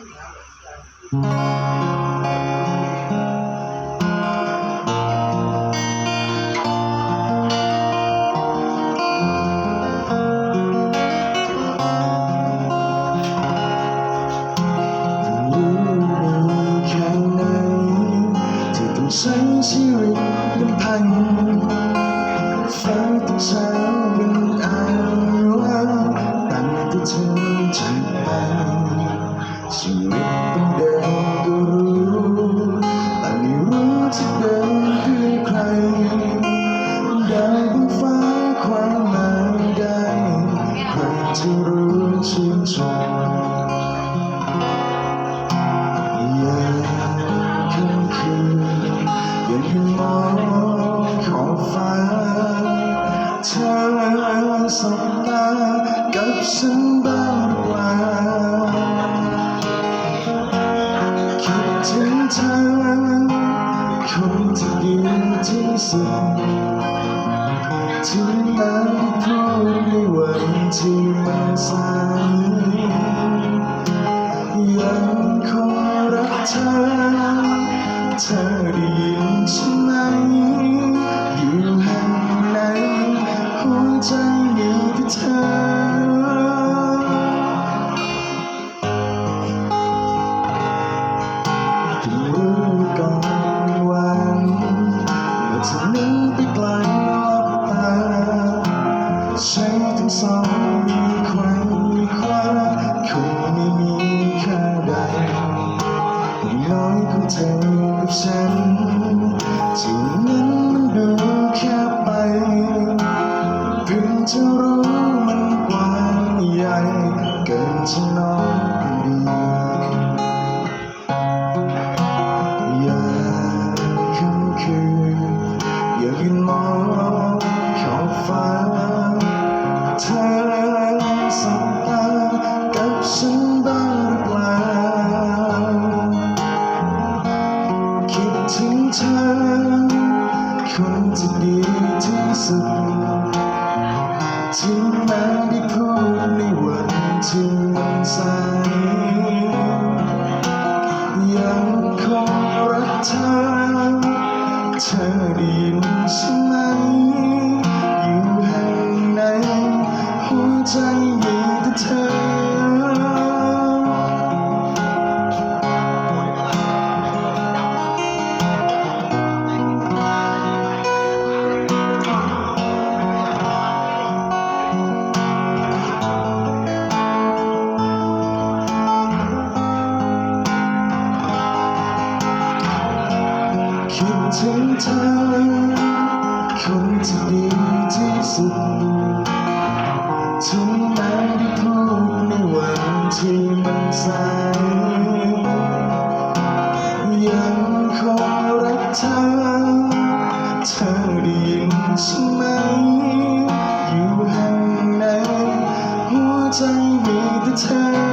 รู้ เธอสบตากับฉันบ้างหรือเปล่าคิดถึงเธอคนที่ดีที่สุดถึงแม้ที่พูดในวันที่มันสายยังคงรักเธอ เธอได้ยินฉันไหม น้อยของเธอกับฉันที่นั้นมันดูแค่ไปเพิ่งจะรู้มันกว้างใหญ่เกินจะนอนกันดีอยากค่ำคืนอยากยืนมองขอบฟ้า ที่ดีที่สุดถึงแม้ได้พูดในวันที่มันสายยังคงรักเธอ เธอได้ยินสุด คิดถึงเธอคงจะดีที่สุดถึงแม้ได้พูดในวันที่มันสายยังคงรักเธอ เธอได้ยินใช่ไหม อยู่ห่างไหนหัวใจมีแต่เธอ